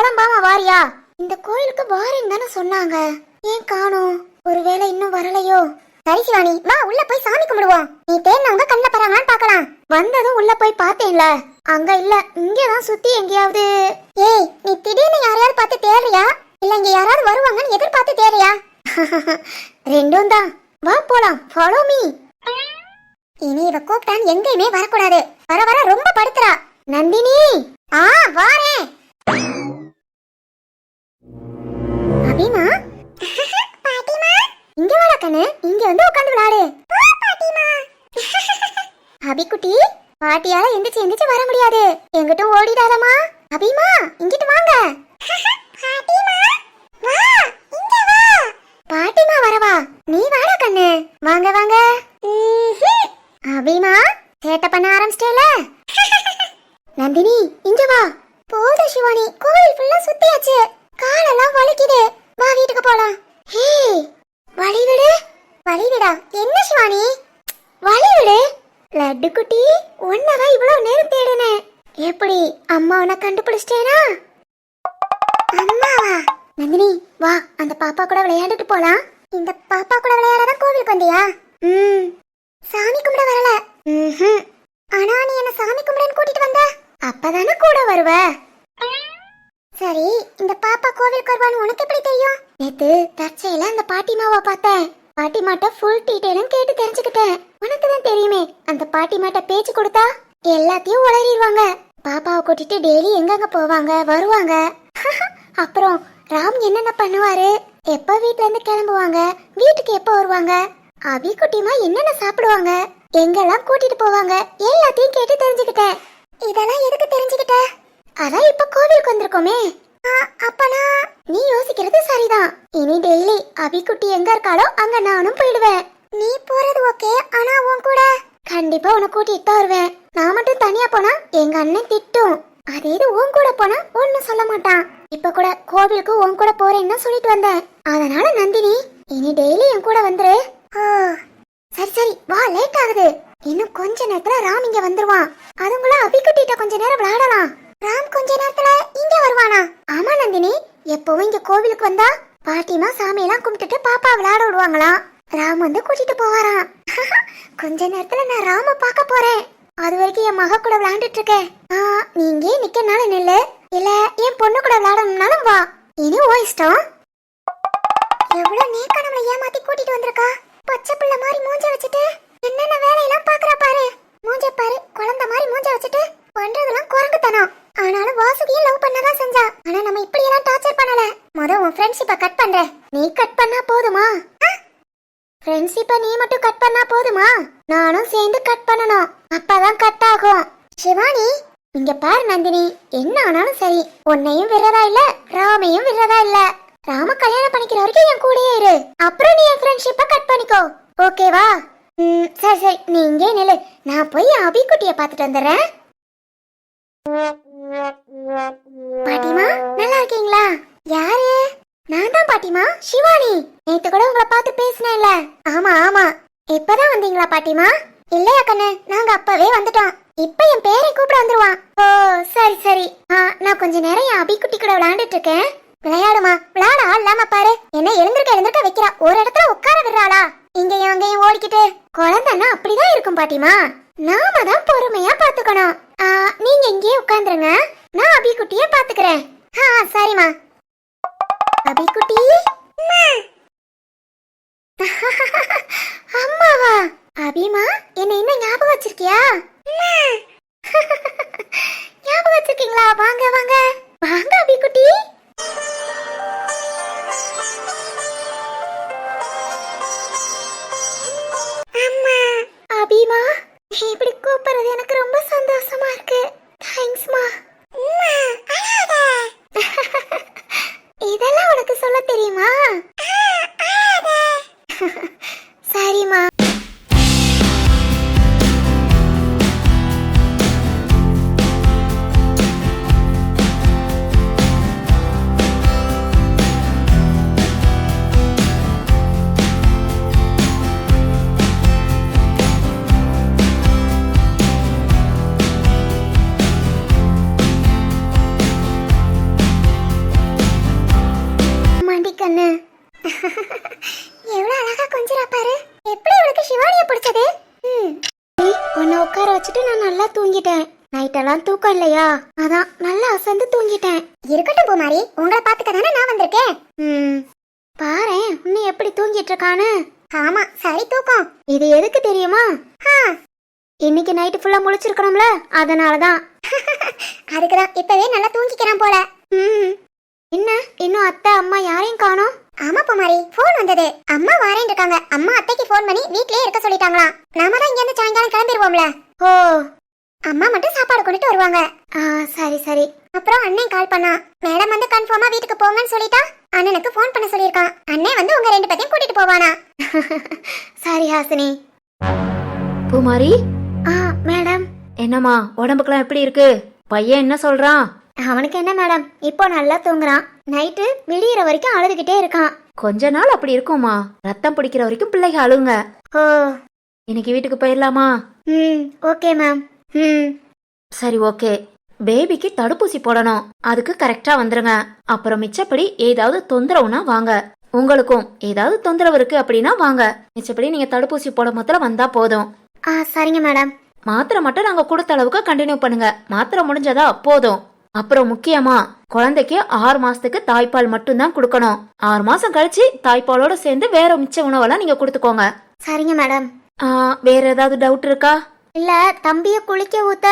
புலம்பாம வாரியா. இந்த கோயிலுக்கு வாரின்னு தானே சொன்னாங்க. ஏன் காணோம்? ஒருவேளை இன்னும் வரலையோ? சரி சிவானி வா உள்ள போய் சாமி கும்பிடுவோம். நீ தேடினவங்க கண்ணுல பறாங்களான்னு பார்க்கலாம். வந்ததும் உள்ள போய் பார்த்தேன்ல. அங்க இல்ல இங்கதான் சுத்தி எங்கேயாவது. ஏய் நீ திடீர்னு யாரையாவது பார்த்து தேடுறியா? இல்ல இங்க யாராவது வருவாங்கன்னு எதிர்பார்த்து தேடுறியா? ரெண்டும் தான். வா போலாம். ஃபாலோ மீ இனி இவ கூப்பிட்டான் எங்கேயுமே வரக்கூடாது. வர வர ரொம்ப படுத்துறா. நந்தினி! ஆ வாரேன். பாட்டிமா? பாட்டிமா இங்க வர கண்ணு. இங்க வந்து உட்கார்ந்து விளையாடு பாட்டிமா அபிக்குட்டி பாட்டியால எந்திரிச்சு எந்திரிச்சு வர முடியாது. எங்கிட்டும் ஓடிடாதமா அபிமா இங்கிட்டு வாங்க பாட்டிமா வா இங்க வா பாட்டிமா வரவா நீ வாடா கண்ணு வாங்க வாங்க அபிமா சேட்டை பண்ண ஆரம்பிச்சிட்டேல நந்தினி இங்க வா போத சிவானி கோவில் ஃபுல்லா சுத்தியாச்சு காலெல்லாம் வலிக்குது வா வீட்டுக்கு போலாம் ஹே வழி விடு வழி விடா என்ன சிவானி வழி விடு லட்டு குட்டி உன்னதான் இவ்வளவு நேரம் தேடுனேன் எப்படி அம்மா உன்னை கண்டுபிடிச்சிட்டேனா அம்மாவா நந்தினி வா அந்த பாப்பா கூட விளையாண்டுட்டு போலாம் இந்த பாப்பா கூட விளையாடதான் கோவிலுக்கு வந்தியா ம் சாமி கும்பிட வரல ம்ஹும். ஆனா நீ என்ன சாமி கும்பிடன்னு கூட்டிட்டு வந்த அப்பதானே கூட வருவ சரி இந்த பாப்பா கோவிலுக்கு வருவான்னு உனக்கு எப்படி தெரியும் நேத்து தற்செயல அந்த பாட்டிமாவை பார்த்தேன். பாட்டிமாட்ட ஃபுல் டீடைலும் கேட்டு தெரிஞ்சுக்கிட்டேன். உனக்கு தான் தெரியுமே அந்த பாட்டிமாட்ட பேச்சு கொடுத்தா எல்லாத்தையும் உளறிடுவாங்க. பாப்பாவை கூட்டிட்டு டெய்லி எங்கெங்க போவாங்க வருவாங்க? அப்புறம் ராம் என்னென்ன பண்ணுவாரு? எப்ப வீட்ல இருந்து கிளம்புவாங்க? வீட்டுக்கு எப்ப வருவாங்க? அபி குட்டிமா என்னென்ன சாப்பிடுவாங்க? எங்கெல்லாம் கூட்டிட்டு போவாங்க? எல்லாத்தையும் கேட்டு தெரிஞ்சுக்கிட்டேன். இதெல்லாம் எதுக்கு தெரிஞ்சுக்கிட்ட? அதான் இப்ப கோவிலுக்கு வந்திருக்கோமே. அப்பனா நீ யோசிக்கிறது சரிதான். இனி டெய்லி அபிக்குட்டி எங்க இருக்காளோ அங்க நானும் போயிடுவேன். நீ போறது ஓகே ஆனா உன் கூட. கண்டிப்பா உன்னை கூட்டிட்டு தான் வருவேன். நான் மட்டும் தனியா போனா எங்க அண்ணன் திட்டும். அதே இது உன் கூட போனா ஒன்னும் சொல்ல மாட்டான். இப்ப கூட கோவிலுக்கு உன் கூட போறேன்னு சொல்லிட்டு வந்தேன். அதனால நந்தினி இனி டெய்லி என் கூட வந்துரு. சரி சரி வா லேட் ஆகுது. இன்னும் கொஞ்ச நேரத்துல ராம் இங்க வந்துருவான். அதுங்களா அபிக்குட்டிட்ட கொஞ்ச நேரம் விளையாடலாம். ராம் கொஞ்ச நேரத்துல இங்க வருவானா? ஆமா நந்தினி. எப்பவும் இங்க கோவிலுக்கு வந்தா பாட்டிமா சாமியெல்லாம் கும்பிட்டுட்டு பாப்பா விளையாட விடுவாங்களாம் ராம் வந்து கூட்டிட்டு போவாராம். கொஞ்ச நேரத்துல நான் ராம பாக்க போறேன். அது வரைக்கும் என் மக கூட விளையாண்டுட்டு இருக்கேன். ஆ, நீ இங்கே நிக்கனால நில்லு. இல்ல என் பொண்ணு கூட விளையாடணும்னாலும் வா. இனி ஓ இஷ்டம். எவ்வளவு நேக்கா நம்மள ஏமாத்தி கூட்டிட்டு வந்திருக்கா? பச்சை பிள்ளை மாதிரி மூஞ்ச வச்சுட்டு என்னென்ன வேலையெல்லாம் பாக்குறா பாரு. மூஞ்ச பாரு குழந்தை மாதிரி மூஞ்ச வச்சுட்டு பண்றதெல்லாம் குரங்குத்தனம். ஆனாலும் வாசுகியும் லவ் பண்ணதான் செஞ்சா. ஆனா நம்ம இப்படி எல்லாம் டார்ச்சர் பண்ணல. முத உன் ஃப்ரெண்ட்ஷிப்பை கட் பண்ற நீ கட் பண்ணா போதுமா? ஃப்ரெண்ட்ஷிப்பை நீ மட்டும் கட் பண்ணா போதுமா? நானும் சேர்ந்து கட் பண்ணணும். அப்பதான் கட் ஆகும். சிவானி இங்க பாரு நந்தினி. என்ன ஆனாலும் சரி உன்னையும் விடுறதா இல்ல ராமையும் விடுறதா இல்ல. ராம கல்யாணம் பண்ணிக்கிற வரைக்கும் என் கூடயே இரு. அப்புறம் நீ என் ஃப்ரெண்ட்ஷிப்பை கட் பண்ணிக்கோ. ஓகேவா ம் சரி சரி. நீ இங்கே நில்லு. நான் போய் என் அபிக்குட்டிய பார்த்துட்டு வந்துடுறேன். பாட்டிமா நல்லா இருக்கீங்களா? யாரு? நான் தான் பாட்டிமா சிவானி நேத்து கூட உங்களை பார்த்து பேசினேன்ல. ஆமா ஆமா. இப்பதான் வந்தீங்களா பாட்டிமா? இல்லையா கண்ணு நாங்க அப்பவே வந்துட்டோம். இப்ப என் பேரை கூப்பிட வந்துருவான். ஓ சரி சரி. ஆ, நான் கொஞ்ச நேரம் என் அபிக்குட்டி கூட விளையாண்டுட்டு இருக்கேன். விளையாடுமா? விளையாட ஆள் இல்லாம பாரு. என்ன எழுந்திருக்க எழுந்திருக்க வைக்கிறா. ஒரு இடத்துல உட்கார விடுறாளா. இங்கேயும் அங்கேயும் ஓடிக்கிட்டு. குழந்தைன்னா அப்படிதான் இருக்கும் பாட்டிமா. நாம தான் பொறுமையா பாத்துக்கணும் நீங்க இங்கேயே உட்காந்துருங்க. நான் அபிக்குட்டிய பாத்துக்கிறேன் ஆ சரிம்மா. அபிக்குட்டி? அம்மாவா? அபிமா என்ன இன்னும் ஞாபகம் வச்சிருக்கியா? ஞாபகம் வச்சிருக்கீங்களா? வாங்க வாங்க. வாங்க அபிக்குட்டி. அம்மா. அபிமா எப்படி சொல்றது எனக்கு ரொம்ப சந்தோஷமா இருக்கு. தேங்க்ஸ்மா இதெல்லாம் உனக்கு சொல்ல தெரியுமா? சரிம்மா. அதான் நல்லா அசந்து தூங்கிட்டேன். இருக்கட்டும் பூமாரி உங்களை பாத்துக்க தானே நான் வந்திருக்கேன். ம். பாரேன் உன்னை எப்படி தூங்கிட்டு இருக்கான்னு. ஆமா சரி தூக்கம். இது எதுக்கு தெரியுமா? இன்னைக்கு நைட்டு ஃபுல்லா முழிச்சிருக்கணும்ல அதனாலதான். அதுக்குதான் இப்பவே நல்லா தூங்கிக்கிறான் போல. ம். என்ன இன்னும் அத்தை அம்மா யாரையும் காணோம்? ஆமா குமாரி ஃபோன் வந்தது. அம்மா வாரேன் இருக்காங்க. அம்மா அத்தைக்கு ஃபோன் பண்ணி வீட்லயே இருக்க சொல்லிட்டாங்களாம். நாம தான் இங்க இருந்து சாயங்காலம் கிளம்பிடுவோம்ல ஓ அம்மா மட்டும் சாப்பாடு கொண்டுட்டு வருவாங்க. ஆ சரி சரி. அப்புறம் அண்ணன் கால் பண்ணா. மேடம் வந்து கன்ஃபார்மா வீட்டுக்கு போங்கன்னு சொல்லிட்டா. அண்ணனுக்கு ஃபோன் பண்ண சொல்லியிருக்கான். அண்ணன் வந்து உங்க ரெண்டு பேத்தையும் கூட்டிட்டு போவானா? சரி ஹாசினி. பூமாரி? ஆ மேடம் என்னம்மா உடம்புக்குலாம் எப்படி இருக்கு? பையன் என்ன சொல்றான்? அவனுக்கு என்ன மேடம் இப்போ நல்லா தூங்குறான். நைட்டு விடியிற வரைக்கும் அழுதுகிட்டே இருக்கான். கொஞ்ச நாள் அப்படி இருக்கும்மா. ரத்தம் பிடிக்கிற வரைக்கும் பிள்ளைங்க அழுங்க. ஓ. இன்னைக்கு வீட்டுக்கு போயிடலாமா? ம் ஓகே மேம் ம். சரி ஓகே. பேபிக்கு தடுப்பூசி போடணும். அதுக்கு கரெக்டா வந்துருங்க. அப்புறம் மிச்சப்படி ஏதாவது தொந்தரவுனா வாங்க. உங்களுக்கும் ஏதாவது தொந்தரவு இருக்கு அப்படின்னா வாங்க. மிச்சப்படி நீங்க தடுப்பூசி போட மாத்திரம் வந்தா போதும். ஆ சரிங்க மேடம். மாத்திரை மட்டும் நாங்க கொடுத்த அளவுக்கு கண்டினியூ பண்ணுங்க. மாத்திரை முடிஞ்சதா போதும். அப்புறம் முக்கியமா குழந்தைக்கு ஆறு மாசத்துக்கு தாய்ப்பால் மட்டும்தான் கொடுக்கணும். ஆறு மாசம் கழிச்சு தாய்ப்பாலோட சேர்ந்து வேற மிச்ச உணவெல்லாம் நீங்க கொடுத்துக்கோங்க. சரிங்க மேடம். வேற ஏதாவது டவுட் இருக்கா? இல்ல தம்பிய குளிக்க ஊத்த.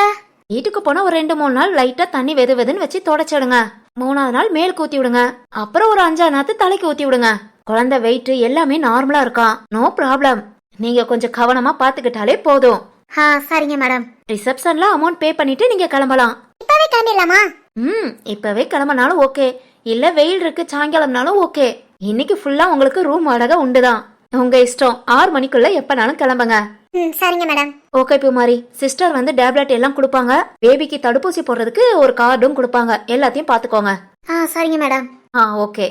வீட்டுக்கு போனா ஒரு ரெண்டு மூணு நாள் லைட்டா தண்ணி வெது வெதுன்னு வச்சு தொடச்சிடுங்க. மூணாவது நாள் மேல் ஊத்தி விடுங்க. அப்புறம் ஒரு அஞ்சாறு நாத்து தலைக்கு ஊத்தி விடுங்க. குழந்தை வெயிட் எல்லாமே நார்மலா இருக்கான் நோ ப்ராப்ளம் நீங்க கொஞ்சம் கவனமா பாத்துக்கிட்டாலே போதும். ஆ சரிங்க மேடம். ரிசப்ஷன்ல அமௌண்ட் பே பண்ணிட்டு நீங்க கிளம்பலாம். இப்பவே கிளம்பிடலாமா? ம் இப்பவே கிளம்பினாலும் ஓகே இல்ல வெயில் இருக்கு சாயங்காலம்னாலும் ஓகே இன்னைக்கு ஃபுல்லா உங்களுக்கு ரூம் வாடகை உண்டுதான். உங்க இஷ்டம். ஆறு மணிக்குள்ள எப்பனாலும் கிளம்புங்க. சரிங்க மேடம். ஓகே பூமாரி. சிஸ்டர் வந்து டேப்லெட் எல்லாம் கொடுப்பாங்க. பேபிக்கு தடுப்பூசி போடுறதுக்கு ஒரு கார்டும் கொடுப்பாங்க. எல்லாத்தையும் பாத்துக்கோங்க ஆ சரிங்க மேடம். ஆ ஓகே.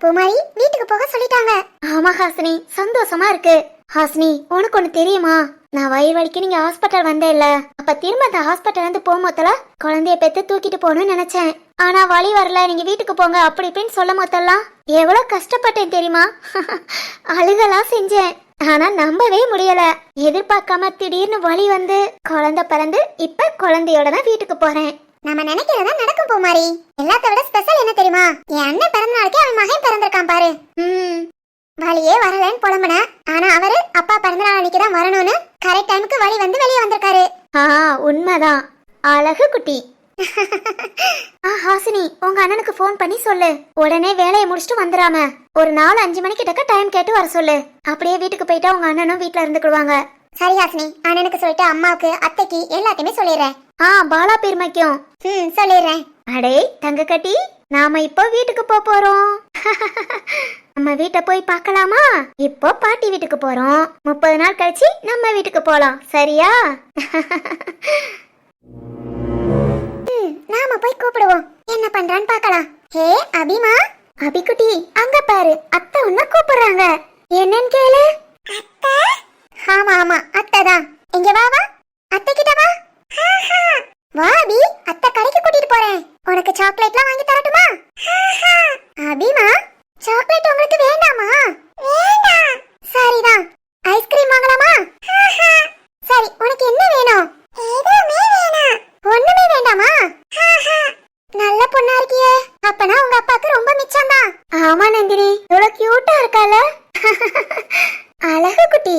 பூமாரி வீட்டுக்கு போக சொல்லிட்டாங்க. ஆமா ஹாசினி. சந்தோஷமா இருக்கு. ஹாசினி உனக்கு ஒண்ணு தெரியுமா? நான் வயிறு வலிக்கு நீங்க ஹாஸ்பிட்டல் வந்தேன்ல அப்ப திரும்ப அந்த ஹாஸ்பிட்டல் இருந்து போகும்போதுல குழந்தைய பெத்து தூக்கிட்டு போகணும்னு நினைச்சேன். ஆனா வழி வரல நீங்க வீட்டுக்கு போங்க அப்படி இப்படின்னு சொல்லும் போதெல்லாம் எவ்வளவு கஷ்டப்பட்டேன் தெரியுமா? அழுகலாம் செஞ்சேன். ஆனா நம்பவே முடியல. எதிர்பார்க்காம திடீர்னு வழி வந்து குழந்தை பிறந்து இப்ப குழந்தையோட தான் வீட்டுக்கு போறேன். நம்ம நினைக்கிறதா நடக்கும் போமாரி. எல்லாத்த விட ஸ்பெஷல் என்ன தெரியுமா? என் அண்ணன் பிறந்த நாளைக்கு அவன் மகன் பிறந்திருக்கான் பாரு. ம். வழியே வரலன்னு புலம்புன? ஆனா அவரு அப்பா பிறந்த நாள் அன்னைக்கு தான் வரணும்னு கரெக்ட் டைமுக்கு வழி வந்து வெளியே வந்திருக்காரு. ஆ உண்மைதான். அழகு குட்டி. ஆ ஹாசினி உங்க அண்ணனுக்கு ஃபோன் பண்ணி சொல்லு. உடனே வேலையை முடிச்சுட்டு வந்துடாம. ஒரு நாலு அஞ்சு மணிக்கு டக்க டைம் கேட்டு வர சொல்லு. அப்படியே வீட்டுக்கு போயிட்டா உங்க அண்ணனும் வீட்ல இருந்துக்குடுவாங்க. சரி ஹாசினி அண்ணனுக்கு சொல்லிட்டு அம்மாவுக்கு அத்தைக்கு எல்லாத்தையுமே சொல்லிடுறேன். ஆ பாலா பெருமைக்கும் ம் சொல்லிடுறேன். அடே தங்க கட்டி நாம இப்போ வீட்டுக்கு போக போறோம். நம்ம வீட்டை போய் பார்க்கலாமா? இப்போ பாட்டி வீட்டுக்கு போறோம். முப்பது நாள் கழிச்சு நம்ம வீட்டுக்கு போலாம். சரியா? நாம போய் கூப்பிடுவோம். என்ன பண்றான்னு பார்க்கலாம். ஹே அபிமா. அபிக்குட்டி அங்க பாரு. அத்தை உன்ன கூப்பிடுறாங்க. என்னன்னு கேளு. அத்தை? ஆமா ஆமா. அத்தை தான். இங்க வா வா. அத்தை கிட்ட வா. வா அபி. அத்தை கடைக்கு கூட்டிட்டு போறேன். உனக்கு சாக்லேட்லாம் வாங்கி தரட்டுமா அபிமா சாக்லேட் உங்களுக்கு வேண்டாமா வேண்டாம் சரிதான் ஐஸ்கிரீம் வாங்கலாமா சரி உனக்கு என்ன வேணும் எதுவுமே வேணாம் ஒண்ணுமே வேண்டாமா நல்ல பொண்ணா இருக்கியே அப்பனா உங்க அப்பாக்கு ரொம்ப மிச்சம் தான் ஆமா நந்தினி இவ்வளவு கியூட்டா இருக்கால அழகு குட்டி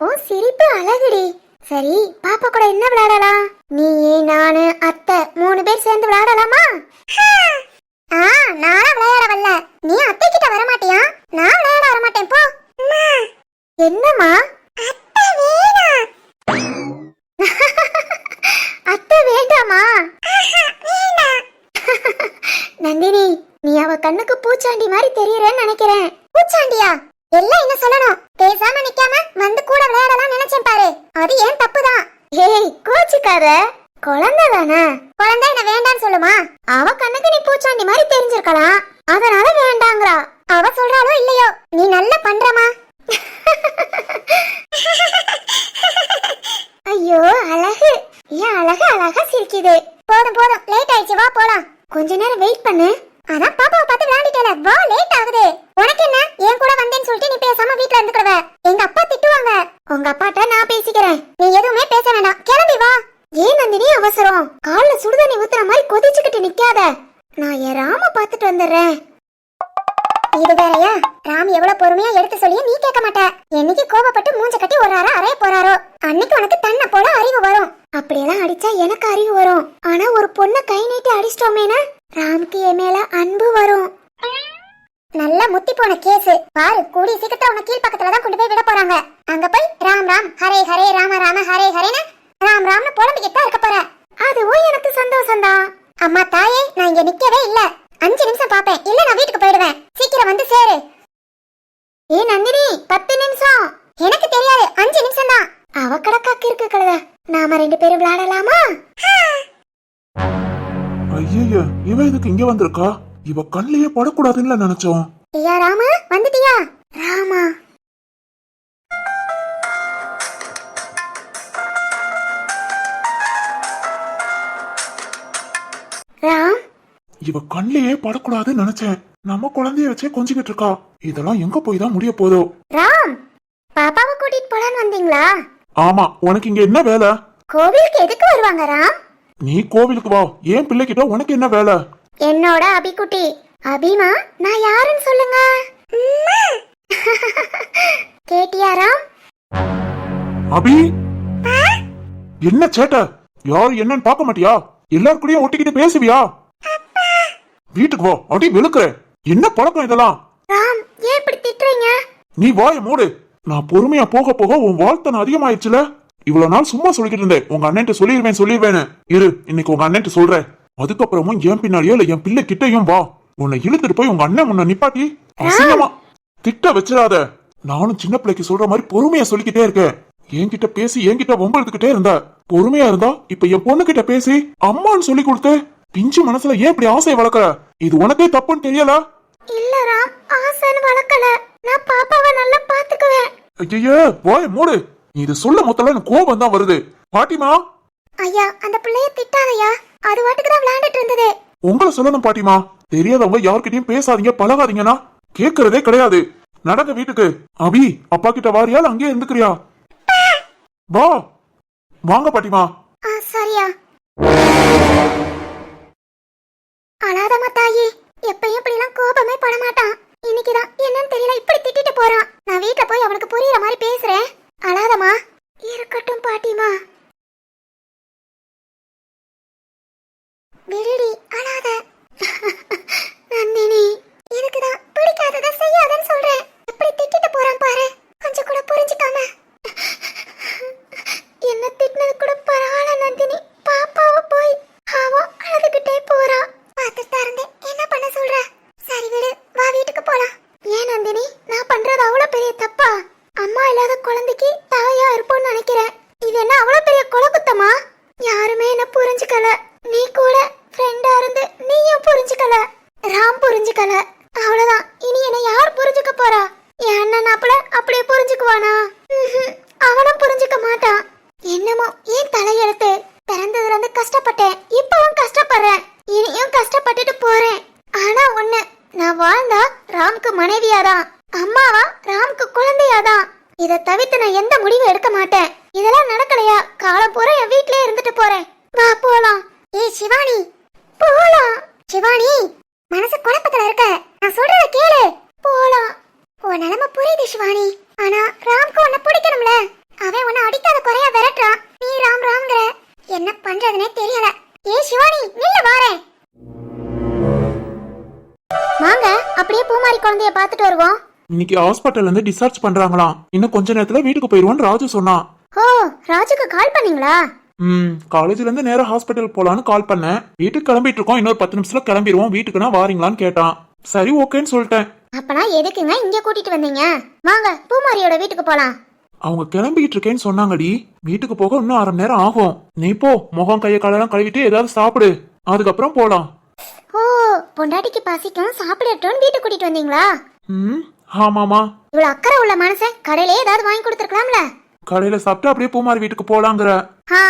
ஓ சிரிப்பு அழகுடி சரி பாப்பா கூட என்ன விளையாடலாம் நீ நானு அத்தை மூணு பேர் சேர்ந்து விளையாடலாமா ஆ நானும் விளையாட வரல நீ அத்தை கிட்ட வர மாட்டியா நான் விளையாட வர மாட்டேன் போ என்னம்மா அத்தை நந்தினி நீ அவ கண்ணுக்கு பூச்சாண்டி மாதிரி தெரியறேன்னு நினைக்கிறேன். பூச்சாண்டியா? எல்லாம் என்ன சொல்லணும். பேசாம நிக்காம வந்து கூட விளையாடலாம் நினைச்சேன் பாரு. அது ஏன் தப்புதான்? ஏய் கோச்சுக்காத. குழந்தை தானே? குழந்தை என்ன வேண்டாம்னு சொல்லுமா? அவ கண்ணுக்கு நீ பூச்சாண்டி மாதிரி தெரிஞ்சிருக்கலாம். அதனால வேண்டாங்கிறா. அவ சொல்றாலோ இல்லையோ? நீ நல்லா பண்றமா? ஐயோ அழகு. ஏன் அழகு அழகா சிரிக்குது. போதும் போதும். லேட் ஆயிடுச்சு. வா போலாம். கொஞ்ச நேரம் வெயிட் பண்ணு. அதான் பாப்பாவை பார்த்து விளையாடிட்டேல வா லேட் ஆகுது. உனக்கு என்ன? என் கூட வந்தேன்னு சொல்லிட்டு நீ பேசாம வீட்ல இருந்துக்கிடுவ. எங்க அப்பா திட்டுவாங்க. உங்க அப்பாட்ட நான் பேசிக்கிறேன். நீ எதுவுமே பேச வேண்டாம் கிளம்பி வா. ஏன் நந்தினி அவசரம்? கால்ல சுடுதண்ணி ஊத்துற மாதிரி கொதிச்சுக்கிட்டு நிக்காத. நான் என் ராம பார்த்துட்டு வந்துடுறேன். இது வேறையா? ராம் எவ்வளவு பொறுமையா எடுத்து சொல்லியும் நீ கேட்க மாட்ட. என்னைக்கு கோபப்பட்டு மூஞ்ச கட்டி ஒரு அரை அறைய போறாரோ அன்னைக்கு உனக்கு தன்னை போல அறிவு வரும். அப்படியெல்லாம் அடிச்சா எனக்கு அறிவு வரும். ஆனா ஒரு பொண்ணை கை நீட்டி அடிச்சிட்டோமேனா? ராம்க்கு என் மேல அன்பு வரும். நல்ல முத்தி போன கேஸ். பாரு கூடிய சீக்கிரத்துல உன கீழ் பக்கத்துல தான் கொண்டு போய் விட போறாங்க. அங்க போய் ராம் ராம் ஹரே ஹரே ராம ராம ஹரே ஹரேன்னு ராம் ராம்னு புலம்பிக்கிட்டா இருக்க போற. அதுவும் எனக்கு சந்தோஷம் தான் அம்மா தாயே நான் இங்க நிக்கவே இல்ல. அஞ்சு நிமிஷம் பாப்பேன் இல்ல நான் வீட்டுக்கு போயிடுவேன். சீக்கிரம் வந்து சேரு. ஏ நந்தினி பத்து நிமிஷம். எனக்கு தெரியாது அஞ்சு நிமிஷம் தான் அவ கடக்காக்கு இருக்கு கழுத. நாம ரெண்டு பேரும் விளையாடலாமா? ஐயய்ய இவ எதுக்கு இங்க வந்திருக்கா? இவ கண்ணிலேயே படக்கூடாதுன்னு நினைச்சோம் ஐயா ராமு? வந்துட்டியா? ராமா. ராம்? இவ கண்ணிலேயே படக்கூடாதுன்னு நினைச்சேன். நம்ம குழந்தைய வச்சே கொஞ்சிக்கிட்டு இருக்கா. இதெல்லாம் எங்க போய் தான் முடிய போதோ? ராம் பாப்பாவை கூட்டிட்டு போலான்னு வந்தீங்களா? ஆமா உனக்கு இங்க என்ன வேலை? கோவிலுக்கு எதுக்கு வருவாங்க ராம்? நீ கோவிலுக்கு வா. ஏன் பிள்ளைகிட்ட உனக்கு என்ன வேலை? என்னோட அபிக்குட்டி. அபிமா நான் யாருன்னு சொல்லுங்க? கேட்டியா ராம் அபி? என்ன சேட்ட? யாரு என்னன்னு பார்க்க மாட்டியா? எல்லார் கூடயும் ஒட்டிக்கிட்டு பேசுவியா? வீட்டுக்கு வா. அடி வெளுக்குற. என்ன பழக்கம் இதெல்லாம்? ராம் ஏன் இப்படி திட்டுறீங்க? நீ வாய மூடு. நான் பொறுமையா போக போக உன் வாழ்த்தன அதிகமாயிடுச்சுல இவ்வளவு நாள் சும்மா சொல்லிக்கிட்டு இருந்தேன். உங்க அண்ணன்ட்ட சொல்லிடுவேன் சொல்லிடுவேன்னு இரு இன்னைக்கு உங்க அண்ணன்ட்ட சொல்றேன். அதுக்கப்புறமும் என் பின்னாடியோ இல்ல என் பிள்ளை கிட்டயும் வா. உன்னை இழுத்துட்டு போய் உங்க அண்ணன் முன்ன நிப்பாட்டி. அசிங்கமா. திட்ட வச்சிடாத. நானும் சின்ன பிள்ளைக்கு சொல்ற மாதிரி பொறுமையா சொல்லிக்கிட்டே இருக்கேன். என்கிட்ட பேசி என்கிட்ட வம்பெடுத்துக்கிட்டே இருந்த. பொறுமையா இருந்தா இப்ப என் பொண்ணு கிட்ட பேசி அம்மான்னு சொல்லி கொடுத்து. பிஞ்சு மனசுல ஏன் இப்படி ஆசையை வளர்க்கற? இது உனக்கே தப்புன்னு தெரியல? இல்ல ராம் ஆசைன்னு வளர்க்கல. நான் பாப்பாவை நல்லா பாத்துக்குவேன். ஐயோ போய் மூடு. நீ இது சொல்ல மொத்தல எனக்கு கோபம் தான் வருது. பாட்டிமா? ஐயா அந்த பிள்ளைய திட்டாதயா? அது வாட்டுக்கு தான் விளையாண்டுட்டு இருந்தது. உங்களை சொல்லணும் பாட்டிமா. தெரியாதவங்க யார்கிட்டயும் பேசாதீங்க பழகாதீங்கன்னா கேக்குறதே கிடையாது. நடங்க வீட்டுக்கு. அபி அப்பா கிட்ட வாரியா அங்கேயே இருந்துக்கிறியா? வா. வாங்க பாட்டிமா. ஆ சரியா அழாதம்மா தாயி எப்பயும் இப்படிலாம் கோபமே பட மாட்டான் இன்னைக்குதான் என்னன்னு தெரியல இப்படி திட்டிட்டு போறான் நான் வீட்ல போய் அவனுக்கு புரியுற மாதிரி பேசுறேன் அழாதம்மா இருக்கட்டும் பாட்டிமா விடுடி அழாத நந்தினி இதுக்குதான் பிடிக்காதத செய்யாதன்னு சொல்றேன் எப்படி திட்டிட்டு போறான் பாரு கொஞ்சம் கூட புரிஞ்சுக்காம என்ன திட்டினது கூட பரவாயில்ல நந்தினி பாப்பாவை போய் அவன் அழுதுகிட்டே போறா பார்த்துட்டு தான் இருந்தேன் என்ன பண்ண சொல்ற சரி விடு வா வீட்டுக்கு போலாம் ஏன் நந்தினி நான் பண்றது அவ்வளவு பெரிய தப்பா அம்மா இல்லாத குழந்தைக்கு தாயா இருப்போம்னு நினைக்கிறேன் இது என்ன அவ்வளவு பெரிய குலகுத்தமா யாருமே என்ன புரிஞ்சுக்கல நீ கூட ஃப்ரெண்டா இருந்து நீயும் புரிஞ்சுக்கல ராம் புரிஞ்சுக்கல அவ்வளவுதான் இனி என்ன யார் புரிஞ்சுக்க போறா என் அண்ணன் அப்பல அப்படியே புரிஞ்சுக்குவானா ம்ஹும். அவனும் புரிஞ்சுக்க மாட்டான் என்னமோ ஏன் தலையெழுத்து பிறந்ததுல இருந்து கஷ்டப்பட்டேன் இப்பவும் கஷ்டப்படுறேன் இனியும் கஷ்டப்பட்டுட்டு போறேன் ஆனா ஒண்ணு நான் வாழ்ந்தா ராம்க்கு மனைவியாதான் அம்மாவா ராம்க்கு குழந்தையாதான் இத தவிர்த்து நான் எந்த முடிவும் எடுக்க மாட்டேன் இதெல்லாம் நடக்கலையா காலம் பூரா என் வீட்லயே இருந்துட்டு போறேன் வா போலாம் ஏய் சிவானி போலாம் சிவானி மனசு குழப்பத்துல இருக்க நான் சொல்றத கேளு போலாம் உன் நிலைமை புரியுது சிவானி ஆனா ராம்க்கு உன்னை பிடிக்கணும்ல அவன் உன்னை அடிக்காத குறையா விரட்டுறான் நீ ராம் ராம்ங்கிற என்ன பண்றதுனே தெரியல ஏ சிவானி நில்லு வாரேன் வாங்க அப்படியே பூமாரி குழந்தைய பார்த்துட்டு வருவோம் இன்னைக்கு ஹாஸ்பிட்டல்ல இருந்து டிஸ்சார்ஜ் பண்றாங்களாம். இன்னும் கொஞ்ச நேரத்துல வீட்டுக்கு போயிருவோன்னு ராஜு சொன்னான் ஓ ராஜுக்கு கால் பண்ணீங்களா? ம் காலேஜ்ல இருந்து நேரா ஹாஸ்பிட்டல் போலான்னு கால் பண்ணேன். வீட்டுக்கு கிளம்பிட்டு இருக்கோம். இன்னொரு பத்து நிமிஷத்துல கிளம்பிடுவோம். வீட்டுக்குனா வாரீங்களான்னு கேட்டான். சரி ஓகேன்னு சொல்லிட்டேன். அப்பனா எதுக்குங்க இங்க கூட்டிட்டு வந்தீங்க? வாங்க பூமாரியோட வீட்டுக்கு போலாம். அவங்க கிளம்பிட்டு இருக்கேன்னு சொன்னாங்கடி. வீட்டுக்கு போக இன்னும் அரை மணி நேரம் ஆகும். நீ போ முகம் கையை காலெல்லாம் கழுவிட்டு ஏதாவது சாப்பிடு. அதுக்கப்புறம் போலாம். ஓ பொண்டாட்டிக்கு பசிக்கும் சாப்பிடட்டும்னு வீட்டுக்கு கூட்டிட்டு வந்தீங்களா? ம் ஆமாமா. இவ்வளவு அக்கறை உள்ள மனுஷன் கடையிலே ஏதாவது வாங்கி கொடுத்துருக்கலாம்ல? கடையில சாப்பிட்டு அப்படியே பூமாரி வீட்டுக்கு போலாங்கிற. ஆ.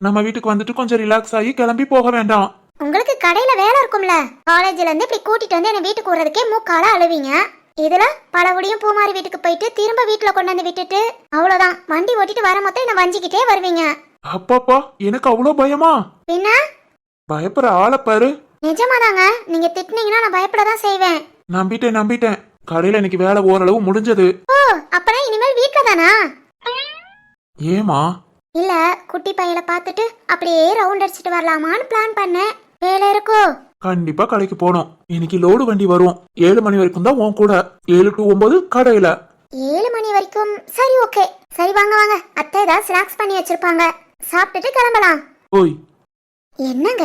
நம்ம வீட்டுக்கு வந்துட்டு கொஞ்சம் ரிலாக்ஸ் ஆகி கிளம்பி போக வேண்டாம். உங்களுக்கு கடையில வேலை இருக்கும்ல? காலேஜ்ல இருந்து இப்படி கூட்டிட்டு வந்து என்ன வீட்டுக்கு விடுறதுக்கே மூக்கால அழுவீங்க. இதுல பலபடியும் பூமாரி வீட்டுக்கு போயிட்டு திரும்ப வீட்டுல கொண்டு வந்து விட்டுட்டு அவ்வளவுதான். வண்டி ஓட்டிட்டு வர மொத்தம் என்ன வஞ்சிக்கிட்டே வருவீங்க. அப்பப்பா எனக்கு அவ்வளோ பயமா? பின்ன? பயப்படுற ஆளை பாரு. நிஜமாதாங்க நீங்க திட்டுனீங்கன்னா நான் பயப்பட தான் செய்வேன். நம்பிட்டேன் நம்பிட்டேன். கடையில இன்னைக்கு வேலை ஓரளவு முடிஞ்சது. ஓ அப்பனா இனிமேல் வீட்ல தானா ஏமா இல்ல குட்டி பையல பார்த்துட்டு அப்படியே ரவுண்ட் அடிச்சிட்டு வரலாமான்னு பிளான் பண்ணேன். வேலை இருக்கோ? கண்டிப்பா கடைக்கு போனோம் இன்னைக்கு லோடு வண்டி வரும். ஏழு மணி வரைக்கும் தான் உன் கூட. ஏழு டு ஒன்பது கடையில. ஏழு மணி வரைக்கும் சரி ஓகே சரி வாங்க வாங்க. அத்தை ஏதாவது ஸ்நாக்ஸ் பண்ணி வச்சிருப்பாங்க. சாப்பிட்டுட்டு கிளம்பலாம். ஓய். என்னங்க?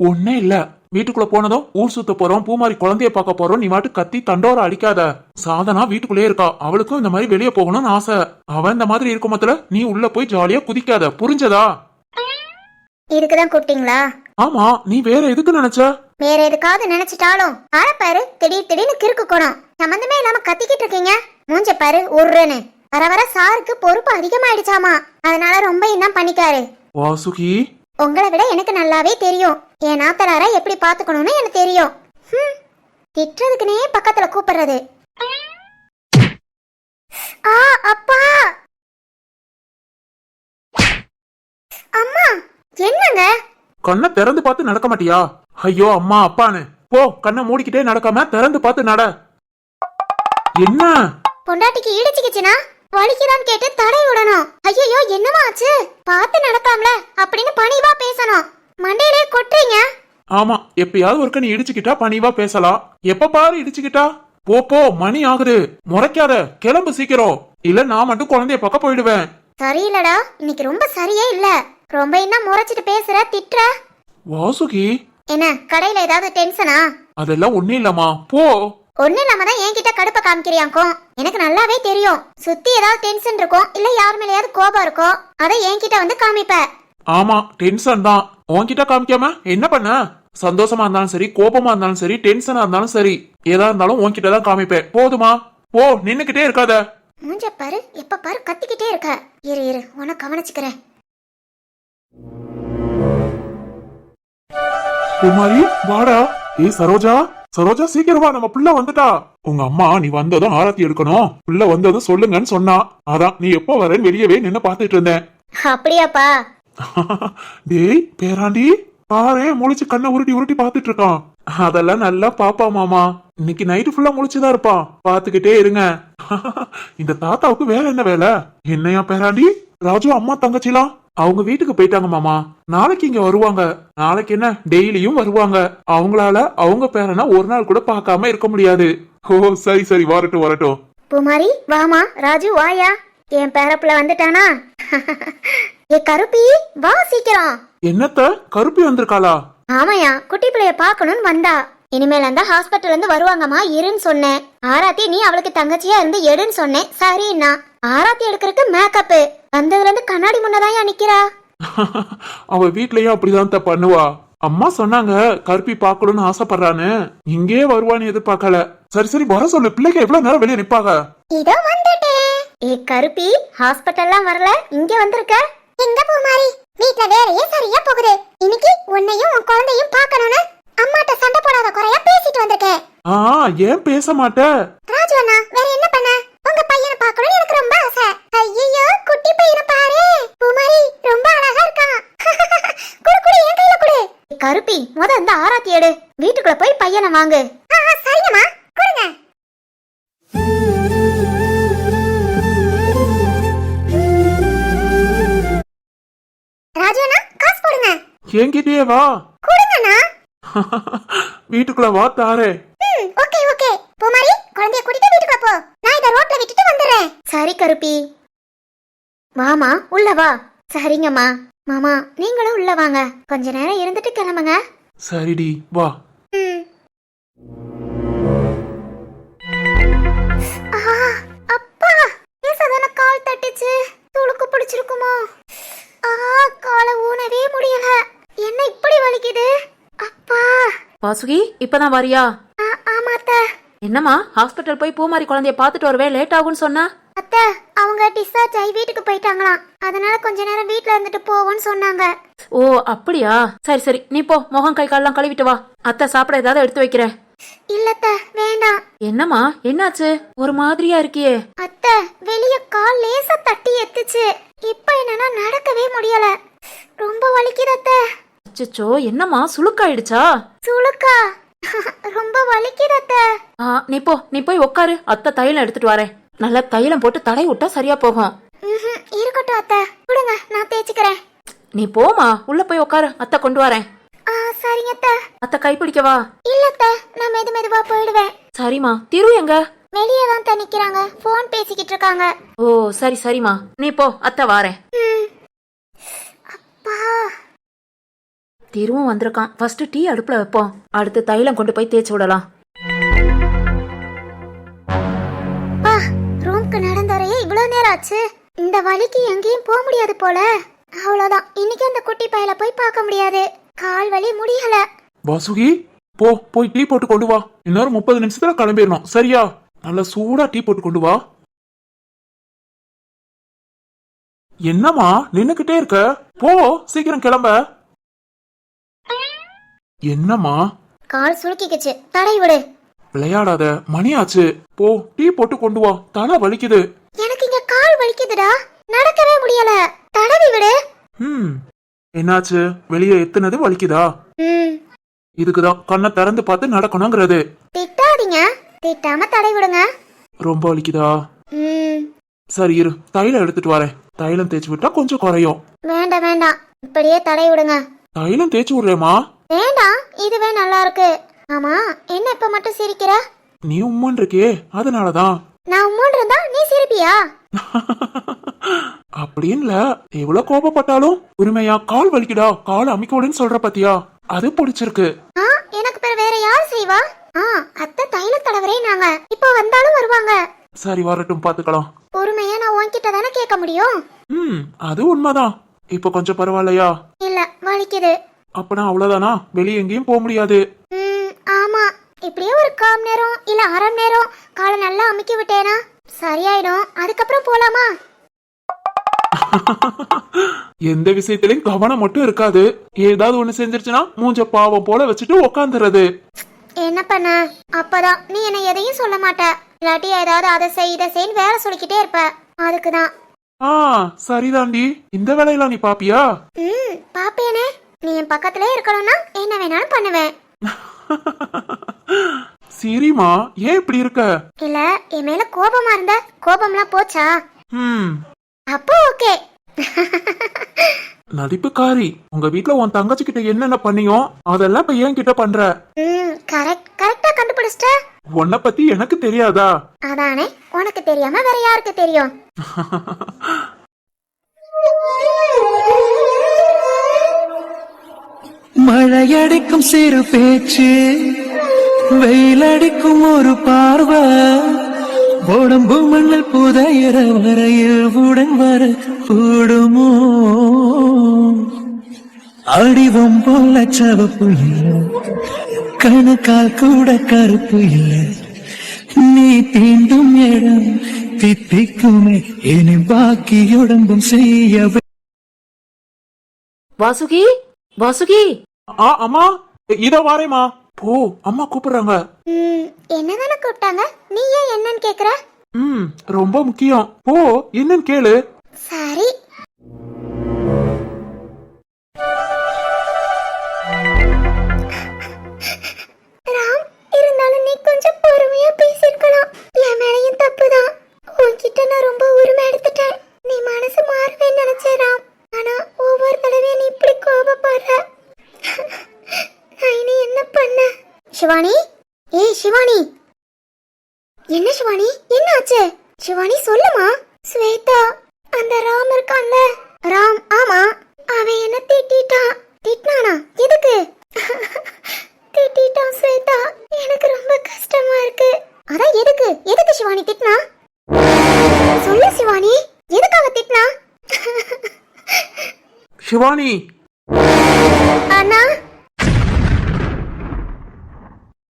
ஒன்னே இல்ல. வீட்டுக்குள்ள போனதும் ஊர் சுத்த போறோம் பூமாரி குழந்தைய பார்க்க போறோம் நீ மாட்டு கத்தி தண்டோர அடிக்காத. சாதனா வீட்டுக்குள்ளே இருக்கா. அவளுக்கும் இந்த மாதிரி வெளியே போகணும்னு ஆசை. அவன் இந்த மாதிரி இருக்கும் மொத்தல நீ உள்ள போய் ஜாலியா குதிக்காத. புரிஞ்சதா? இதுக்கு தான் கூப்பிட்டீங்களா? ஆமா நீ வேற எதுக்கு நினைச்ச? வேற எதுக்காவது நினைச்சிட்டாலும் ஆள பாரு திடீர் திடீர்னு கிறுக்கு கோணம். சம்பந்தமே இல்லாம கத்திக்கிட்டு இருக்கீங்க. மூஞ்ச பாரு உருன்னு வர வர சாருக்கு பொறுப்பு அதிகமாயிடுச்சாமா. அதனால ரொம்ப இன்னும் பண்ணிக்காரு. வாசுகி உங்களை விட எனக்கு நல்லாவே தெரியும். என் நாத்தனார எப்படி பாத்துக்கணும்னு எனக்கு தெரியும். திட்டுறதுக்குனே பக்கத்துல கூப்பிடுறது. ஆ அப்பா! அம்மா என்னங்க? கண்ணை திறந்து பார்த்து நடக்க மாட்டியா? ஐயோ அம்மா அப்பான்னு. போ கண்ணை மூடிக்கிட்டே நடக்காம திறந்து பார்த்து நட. என்ன? பொண்டாட்டிக்கு இடிச்சுக்கிச்சுனா? வலிக்குதான்னு கேட்டு தடை விடணும். ஐயோ என்னமா ஆச்சு? பார்த்து நடக்காமல? அப்படின்னு பணிவா பேசணும். மண்டையிலே கொட்டுறீங்க? ஆமா எப்பயாவது ஒருக்க நீ இடிச்சுக்கிட்டா பணிவா பேசலாம். எப்ப பாரு இடிச்சுக்கிட்டா? போ போ மணி ஆகுது. முறைக்காத கிளம்பு சீக்கிரம். இல்ல நான் மட்டும் குழந்தைய பக்கம் போயிடுவேன். சரியில்லடா இன்னைக்கு ரொம்ப சரியே இல்ல. ரொம்ப என்ன முறைச்சிட்டு பேசுற திட்டுற? வாசுகி. என்ன கடையில ஏதாவது டென்ஷனா அதெல்லாம் ஒண்ணு இல்லம்மா. போ. ஒண்ணு இல்லாம தான் என்கிட்ட கடுப்ப காமிக்கிறியாக்கும் எனக்கு நல்லாவே தெரியும். சுத்தி ஏதாவது டென்ஷன் இருக்கும் இல்ல யார் மேலயாவது கோபம் இருக்கும் அதை என்கிட்ட வந்து காமிப்ப. ஆமா டென்ஷன் தான். உன்கிட்ட காமிக்காம என்ன பண்ண? சந்தோஷமா இருந்தாலும் சரி கோபமா இருந்தாலும் சரி டென்ஷனா இருந்தாலும் சரி ஏதா இருந்தாலும் உன்கிட்ட தான் காமிப்பேன் போதுமா? போ நின்னுக்கிட்டே இருக்காத. மூஞ்ச பாரு எப்ப பாரு கத்திக்கிட்டே இருக்க. இரு இரு உன கவனிச்சுக்கிறேன். குமாரி வாடா. ஏய் சரோஜா. சரோஜா சீக்கிரமா நம்ம புள்ள வந்துட்டா. உங்க அம்மா நீ வந்ததும் ஆரத்தி எடுக்கணும். புள்ள வந்ததும் சொல்லுங்கன்னு சொன்னா. அதான் நீ எப்போ வரேன்னு வெளியவே நின்னு பாத்துட்டு இருந்தேன். அப்படியாப்பா? டேய் பேராண்டி பாரு முழிச்சு கண்ணை உருட்டி உருட்டி பாத்துட்டு இருக்கான். அதெல்லாம் நல்லா பாப்பா மாமா. இன்னைக்கு நைட்டு ஃபுல்லா முழிச்சுதான் இருப்பான் பாத்துக்கிட்டே இருங்க. இந்த தாத்தாவுக்கு வேற என்ன வேலை? என்னையா பேராண்டி? ராஜு அம்மா தங்கச்சிலாம்? அவங்க வீட்டுக்கு போயிட்டாங்க மாமா. நாளைக்கு இங்க வருவாங்க. நாளைக்கு என்ன? டெய்லியும் வருவாங்க. அவங்களால அவங்க பேரனா ஒரு நாள் கூட பார்க்காம இருக்க முடியாது. ஓ சரி சரி. வரட்டும் வரட்டும். பூமாரி வாமா. ராஜு வாயா. என் பேரப்புல வந்துட்டானா? ஏ கருப்பி வா சீக்கிரம். என்னத்த? கருப்பி வந்திருக்காளா? ஆமாயா குட்டி பிள்ளைய பார்க்கணும்னு வந்தா. இனிமேல் அந்த ஹாஸ்பிட்டல்ல இருந்து வருவாங்கம்மா இருன்னு சொன்னேன். ஆராத்தி நீ அவளுக்கு தங்கச்சியா இருந்து எடுன்னு சொன்னேன். சரின்னா ஆராத்தி எடுக்கிறதுக்கு மேக்கப் வந்ததுல இருந்து கண்ணாடி முன்னதாயா நிக்கிறா? அவ வீட்லயும் அப்படிதான் தான் பண்ணுவா. அம்மா சொன்னாங்க கருப்பி பார்க்கணும்னு ஆசைப்படுறான்னு. இங்கே வருவான்னு எதிர்பார்க்கல. சரி சரி வர சொல்லு. பிள்ளைங்க எவ்வளவு நேரம் வெளியே நிப்பாங்க? இதோ வந்துட்டேன். ஏ கருப்பி ஹாஸ்பிட்டல்லாம் வரல. இங்க வந்திருக்க? எங்க பூமாரி? வீட்ல வேலையே சரியா போகுது. இன்னைக்கு உன்னையும் உன் குழந்தையும் பார்க்கணும்னு அம்மாட்ட சண்டை போடாத குறையா பேசிட்டு வந்திருக்கேன். ஆ ஏன் பேச மாட்ட? ராஜு அண்ணா வேற என்ன பண்ண? உங்க பையனை பார்க்கணும்னு எனக்கு ரொம்ப ஆசை. ஐயோ குட்டி பையனை பாரு. பூமாரி ரொம்ப அழகா இருக்கான் குடு குடு என் கையில குடு. கருப்பி முத இந்த ஆராத்தி எடு. வீட்டுக்குள்ள போய் பையனை வாங்கு. சரிங்கம்மா. கொடுங்க. ராஜு அண்ணா காசு போடுங்க. என்கிட்டயே வா. கொடுங்கண்ணா. வீட்டுக்குள்ள வா தாரே ம் ஓகே ஓகே பூமாரி குழந்தைய கூட்டிட்டு வீட்டுக்குள்ள போ நான் இத ரோட்ல விட்டுட்டு வந்துடுறேன் சரி கருப்பி. வாமா உள்ள வா. சரிங்கம்மா. மாமா நீங்களும் உள்ள வாங்க. கொஞ்ச நேரம் இருந்துட்டு கிளம்புங்க. சரிடி வா. அப்பா ஏன் சாதாரண கால் தட்டுச்சு? துளுக்கு பிடிச்சிருக்குமோ? ஆ காலை ஊனவே முடியல. என்ன இப்படி வலிக்குது? அப்பா. வாசுகி இப்பதான் வரியா? ஆ, ஆமா அத்தை என்னம்மா ஹாஸ்பிட்டல் போய் பூமாரி குழந்தைய பார்த்துட்டு வரவே லேட் ஆகும்னு சொன்னா? அத்தை அவங்க டிஸ்சார்ஜ் ஆகி வீட்டுக்கு போயிட்டாங்களாம். அதனால கொஞ்ச நேரம் வீட்ல இருந்துட்டு போவோன்னு சொன்னாங்க. ஓ அப்படியா? சரி சரி. நீ போ. முகம் கை கால்லாம் கழுவிட்டு வா. அத்தை சாப்பிட ஏதாவது எடுத்து வைக்கிறேன். இல்லத்த வேண்டாம். என்னம்மா? என்னாச்சு? ஒரு மாதிரியா இருக்கியே. அத்தை வெளிய கால் லேசா தட்டி எத்துச்சு. இப்ப என்னன்னா நடக்கவே முடியல. ரொம்ப வலிக்குது அத்தை. அச்சச்சோ என்னம்மா? சுளுக்காயிடுச்சா? சுளுக்கா. ரொம்ப வலிக்குது அத்தை. நீ போ. நீ போய் உட்காரு அத்தை தைலம் எடுத்துட்டு வரேன். நல்லா தைலம் போட்டு தடை விட்டா சரியா போகும். இருக்கட்டும் அத்தை. கொடுங்க நான் தேய்ச்சிக்கிறேன். நீ போமா உள்ள போய் உட்காரு அத்தை கொண்டு வரேன். ஆ சரிங்க அத்தை. அத்தை கை பிடிக்கவா? இல்ல அத்தை நான் மெது மெதுவா போயிடுவேன். சரிம்மா திரு எங்க? வெளியே தான் தனிக்கிறாங்க ஃபோன் பேசிக்கிட்டு இருக்காங்க. ஓ சரி சரிம்மா. நீ போ அத்தை வாரேன். அப்பா. திருவும் வந்திருக்கான். ஃபர்ஸ்ட் டீ அடுப்புல வைப்போம். அடுத்து தைலம் கொண்டு போய் தேய்ச்சி விடலாம். ஆச்சு இந்த வலிக்கு எங்கேயும் போக முடியாது போல. அவ்வளவுதான். இன்னைக்கு அந்த குட்டி பையல போய் பார்க்க முடியாது. கால் வலி முடியல. வாசுகி போ போய் டீ போட்டு கொண்டு வா. இன்னொரு முப்பது நிமிஷத்துல கிளம்பிடணும். சரியா? நல்லா சூடா டீ போட்டு கொண்டு வா. என்னம்மா நின்னுக்கிட்டே இருக்க? போ சீக்கிரம் கிளம்ப. என்னம்மா? கால் சுளுக்கிக்குச்சு தடை விடு. விளையாடாத. மணி ஆச்சு. போ டீ போட்டு கொண்டு வா. தலை வலிக்குது. கால் வலிக்குதுடா. நடக்கவே முடியல. தடவி விடு. ம் என்னாச்சு? வெளியே எத்துனது வலிக்குதா? ம். இதுக்குதான் கண்ணை திறந்து பார்த்து நடக்கணுங்கிறது. திட்டாதீங்க. திட்டாம தடை விடுங்க ரொம்ப வலிக்குதா? ம். சரி இரு. தைலம் எடுத்துட்டு வரேன். தைலம் தேய்ச்சி விட்டா கொஞ்சம் குறையும். வேண்டாம் வேண்டாம். இப்படியே தடை விடுங்க தைலம் தேய்ச்சி விடுறேம்மா. வேண்டாம். இதுவே நல்லா இருக்கு. ஆமா என்ன இப்ப மட்டும் சிரிக்கிற? நீ உம்மன் இருக்கே. அதனாலதான். நான் உம்மோன் இருந்தா நீ சிரிப்பியா? அப்படின்ல. எவ்வளவு கோபப்பட்டாலும் உரிமையா கால் வலிக்குடா கால் அமைக்கோடுன்னு சொல்ற பாத்தியா? அது பிடிச்சிருக்கு. ஆ எனக்கு பிற வேற யார் செய்வா? ஆ அத்தை தைல தடவரே நாங்க. இப்போ வந்தாலும் வருவாங்க. சரி வரட்டும் பாத்துக்கலாம். உரிமையா நான் உன்கிட்ட தானே கேட்க முடியும்? ம் அது உண்மைதான். இப்ப கொஞ்சம் பரவாயில்லையா? இல்ல வலிக்குது. அப்பனா அவ்வளவுதானா? வெளியே எங்கேயும் போக முடியாது. ம் ஆமா. இப்படியே ஒரு காம் நேரம் இல்ல அரை நேரம் காலை நல்லா அமுக்கி விட்டேனா? சரியாயிடும். அதுக்கப்புறம் போலாமா? எந்த விஷயத்திலயும் கவனம் மட்டும் இருக்காது. ஏதாவது ஒண்ணு செஞ்சிருச்சுன்னா மூஞ்ச பாவம் போல வச்சுட்டு உக்காந்துறது. என்ன பண்ண? அப்பதான் நீ என்ன எதையும் சொல்ல மாட்ட. இல்லாட்டி ஏதாவது அதை செய் இதை செய்ன்னு வேலை சொல்லிக்கிட்டே இருப்ப. அதுக்குதான். ஆ சரிதாண்டி. இந்த வேலையெல்லாம் நீ பாப்பியா? ம் பாப்பேனே. நீ என் பக்கத்திலே இருக்கணும்னா என்ன வேணாலும் பண்ணுவேன். சரிம்மா ஏன் இப்படி இருக்க? இல்ல என் மேல கோபமா இருந்த கோபம்லாம் போச்சா? ம். அப்போ ஓகே. நடிப்புக்காரி உங்க வீட்ல உன் தங்கச்சி கிட்ட என்னென்ன பண்ணியோ அதெல்லாம் இப்ப ஏன் கிட்ட பண்ற. ம் கரெக்ட் கரெக்டா கண்டுபிடிச்சிட்ட. உன்னை பத்தி எனக்கு தெரியாதா? அதானே உனக்கு தெரியாம வேற யாருக்கு தெரியும்? மழையடிக்கும் சிறு பேச்சு. வெயிலடிக்கும் ஒரு பார்வை. உடம்பு மண்ணில் புதையிற வரையில் உடன் வர கூடுமோ? அடிவம் போல சவப்பு இல்லை. கணுக்கால் கூட கருப்பு இல்லை. நீ தீண்டும் இடம் தித்திக்குமே. இனி பாக்கி உடம்பும் செய்ய வாசுகி? வாசுகி? ஆ அம்மா இத வாரேம்மா. போ அம்மா கூப்பிடுறாங்க. என்னதானே கூப்பிட்டாங்க? நீ ஏன் என்னன்னு கேக்குற? ம் ரொம்ப முக்கியம். போ என்னன்னு கேளு. சரி